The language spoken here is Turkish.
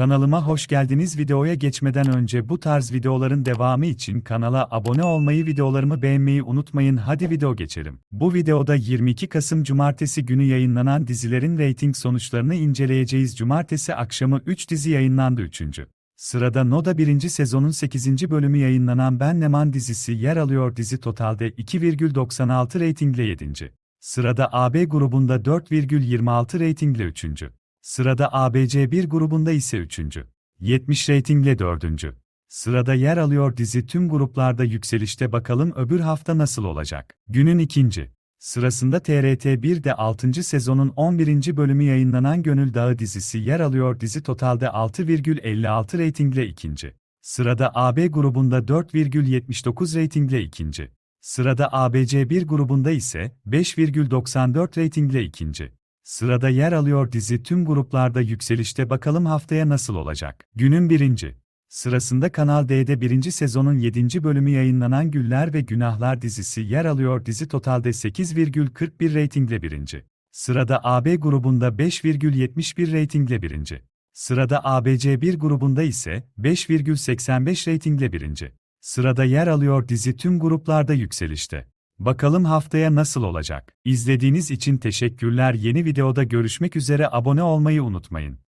Kanalıma hoş geldiniz. Videoya geçmeden önce bu tarz videoların devamı için kanala abone olmayı, videolarımı beğenmeyi unutmayın. Hadi video geçelim. Bu videoda 22 Kasım Cumartesi günü yayınlanan dizilerin reyting sonuçlarını inceleyeceğiz. Cumartesi akşamı 3 dizi yayınlandı 3. Sırada Noda 1. sezonun 8. bölümü yayınlanan Ben Neman dizisi yer alıyor. Dizi totalde 2,96 reytingle 7. Sırada AB grubunda 4,26 reytingle 3. Sırada ABC1 grubunda ise 3. 70 reytingle 4. Sırada yer alıyor dizi tüm gruplarda yükselişte bakalım öbür hafta nasıl olacak. Günün ikinci. Sırasında TRT1'de 6. sezonun 11. bölümü yayınlanan Gönül Dağı dizisi yer alıyor dizi totalde 6,56 reytingle ikinci. Sırada AB grubunda 4,79 reytingle ikinci. Sırada ABC1 grubunda ise 5,94 reytingle ikinci. Sırada yer alıyor dizi tüm gruplarda yükselişte bakalım haftaya nasıl olacak. Günün birinci. Sırasında Kanal D'de birinci sezonun 7. bölümü yayınlanan Güller ve Günahlar dizisi yer alıyor dizi totalde 8,41 reytingle birinci. Sırada AB grubunda 5,71 reytingle birinci. Sırada ABC1 grubunda ise 5,85 reytingle birinci. Sırada yer alıyor dizi tüm gruplarda yükselişte. Bakalım haftaya nasıl olacak? İzlediğiniz için teşekkürler. Yeni videoda görüşmek üzere abone olmayı unutmayın.